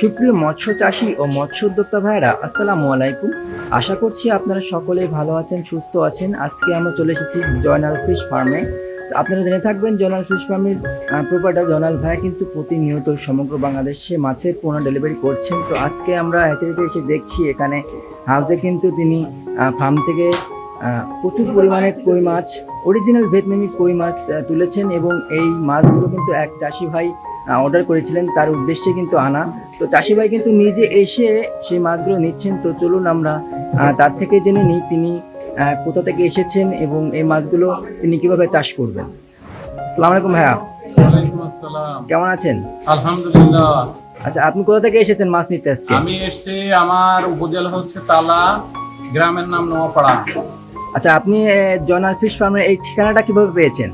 সুপ্রিয় মৎস্য চাষী ও মৎস্য উদ্যোক্তা ভাইরা আসসালামু আলাইকুম। আশা করছি আপনারা সকলেই ভালো আছেন, সুস্থ আছেন। আজকে আমরা চলে এসেছি জয়নাল ফিশ ফার্মে। আপনারা জেনে থাকবেন, জয়নাল ফিশ ফার্মের প্রোপারটা জয়নাল ভাই কিন্তু প্রতিনিয়ত সমগ্র বাংলাদেশে মাছের পণ্য ডেলিভারি করছেন। তো আজকে আমরা হ্যাচারিতে এসে দেখছি, এখানে হাউসে কিন্তু তিনি ফার্ম থেকে প্রচুর পরিমাণে কই মাছ অরিজিনাল ভিয়েতনামি কই মাছ তুলেছেন এবং এই মাছগুলো কিন্তু এক চাষি ভাই অর্ডার করেছিলেন তার উদ্দেশ্যে কিন্তু আনা। তো চাষি ভাই কিন্তু নিজে এসে সেই মাছগুলো নিচ্ছেন। তো চলুন আমরা তার থেকে জেনে নিই তিনি কোথা থেকে এসেছেন এবং এই মাছগুলো তিনি কীভাবে চাষ করবেন। আসসালামু আলাইকুম ভাইয়া। কেমন আছেন? আলহামদুলিল্লাহ। আচ্ছা আপনি কোথা থেকে এসেছেন মাছ নিতে আজকে? আমি এসছি আমার উপজেলা হচ্ছে তালা গ্রামের নাম নোয়াপাড়া। আচ্ছা আপনি আহ, জয়নাল ফিশ ফার্মের এই ঠিকানাটা কীভাবে পেয়েছেন?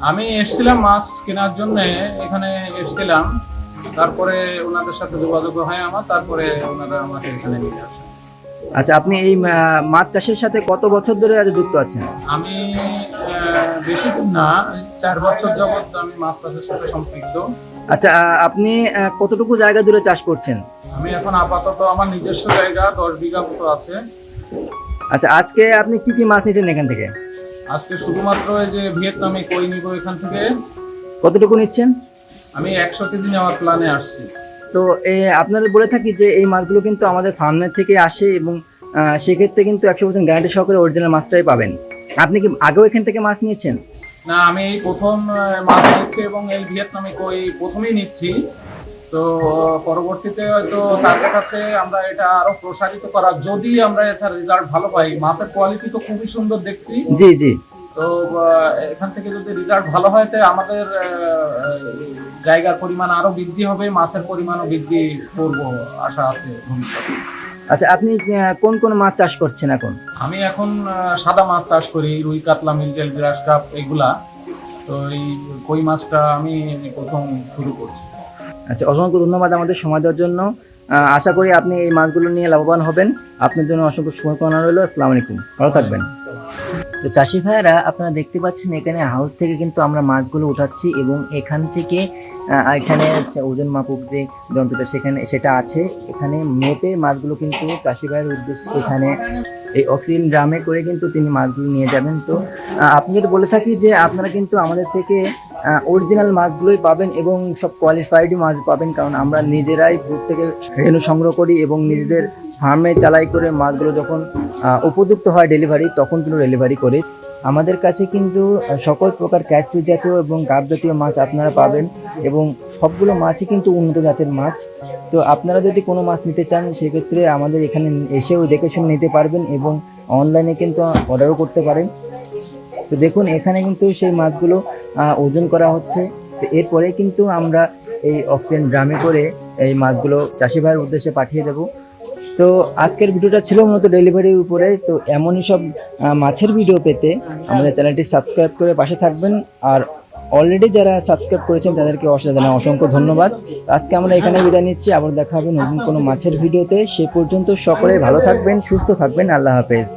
আমি এসছিলাম মাছ কেনার জন্য এখানে এসছিলাম। তারপরে ওনাদের সাথে যোগাযোগ হয় আমার তারপরে ওনারা আমাকে এখানে নিয়ে আসেন আচ্ছা আপনি এই মাছ চাষের সাথে কত বছর ধরে আজ যুক্ত আছেন? আমি বেশি না চার বছর যাবৎ আমি মাছ চাষের সাথে সম্পৃক্ত। আচ্ছা আপনি কতটুকু জায়গা দূরে চাষ করছেন? আমি এখন আপাতত আমার নিজস্ব জায়গা দশ বিঘা মতো আছে। আচ্ছা আজকে আপনি কি কি মাছ নিয়েছেন এখান থেকে? আজকে শুধুমাত্র এই যে ভিয়েতনামে কই নিব এখান থেকে? কতটুকু নিচ্ছেন? আমি একশো কেজি নেওয়ার প্ল্যানে আসছি। তো এ, আপনাদের বলে থাকি যে এই মাছগুলো কিন্তু আমাদের ফার্মের থেকে আসে এবং সেক্ষেত্রে কিন্তু একশো পার্সেন্ট গ্যারান্টি সহকারে অরিজিনাল মাছটাই পাবেন। আপনি কি আগেও এখান থেকে মাছ নিয়েছেন? না আমি এই প্রথম মাছ নিচ্ছি এবং এই ভিয়েতনামি কই প্রথমেই নিচ্ছি। তো পরবর্তীতে হয়তো তাদের কাছে আমরা এটা আরও প্রসারিত করা যদি আমরা এটার রেজাল্ট ভালো পাই মাছের কোয়ালিটি তো খুবই সুন্দর দেখছি। জি জি। তো এখান থেকে যদি রেজাল্ট ভালো হয় তাই আমাদের জায়গার পরিমাণ আরও বৃদ্ধি হবে মাছের পরিমাণও বৃদ্ধি করব আশা আছে ভবিষ্যতে। আচ্ছা আপনি কোন কোন মাছ চাষ করছেন এখন? আমি এখন সাদা মাছ চাষ করি রুই কাতলা মিলটেল গ্রাস কাপ এগুলা। তো এই কই মাছটা আমি প্রথম শুরু করছি। আচ্ছা অসংখ্য ধন্যবাদ আমাদের সময় দেওয়ার জন্য। আশা করি আপনি এই মাছগুলো নিয়ে লাভবান হবেন। আপনার জন্য অসংখ্য শুভকামনা রইল। আসসালামু আলাইকুম। ভালো থাকবেন। তো চাষি ভাইয়েরা, আপনারা দেখতে পাচ্ছেন এখানে হাউস থেকে কিন্তু আমরা মাছগুলো উঠাচ্ছি এবং এখান থেকে এখানে ওজন মাপুক যে যন্ত্রটা সেখানে, সেটা আছে। এখানে মেপে মাছগুলো কিন্তু চাষি ভাইয়ের উদ্দেশ্যে এখানে এই অক্সিজেন ড্রামে করে কিন্তু তিনি মাছগুলো নিয়ে যাবেন। তো আপনি যেটা বলে থাকি যে আপনারা কিন্তু আমাদের থেকে অরিজিনাল মাছগুলোই পাবেন এবং সব কোয়ালিফাইড মাছ পাবেন, কারণ আমরা নিজেরাই দূর থেকে রেণু সংগ্রহ করি এবং নিজেদের ফার্মে চালাই করে মাছগুলো যখন উপযুক্ত হয় ডেলিভারি তখন কিন্তু ডেলিভারি করে। আমাদের কাছে কিন্তু সকল প্রকার ক্যাটফিস জাতীয় এবং গাব জাতীয় মাছ আপনারা পাবেন এবং সবগুলো মাছই কিন্তু উন্নত জাতের মাছ। তো আপনারা যদি কোনো মাছ নিতে চান, সেক্ষেত্রে আমাদের এখানে এসেও দেখে শুনে নিতে পারবেন এবং অনলাইনে কিন্তু অর্ডারও করতে পারেন। তো দেখুন, এখানে কিন্তু সেই মাছগুলো ওজন করা হচ্ছে। তো এরপরে কিন্তু আমরা এই অক্সিজেন ড্রামে করে এই মাছগুলো চাষি ভাইয়ের উদ্দেশ্যে পাঠিয়ে দেব। তো আজকের ভিডিওটা ছিল মূলত ডেলিভারির উপরে। তো এমনই সব মাছের ভিডিও পেতে আমাদের চ্যানেলটি সাবস্ক্রাইব করে পাশে থাকবেন। আর অলরেডি যারা সাবস্ক্রাইব করেছেন, তাদেরকে অসাধারণ অসংখ্য ধন্যবাদ। আজকে আমরা এখানে বিদায় নিচ্ছি। আবার দেখা হবে নতুন কোনো মাছের ভিডিওতে। সে পর্যন্ত সকলে ভালো থাকবেন, সুস্থ থাকবেন। আল্লাহ হাফেজ।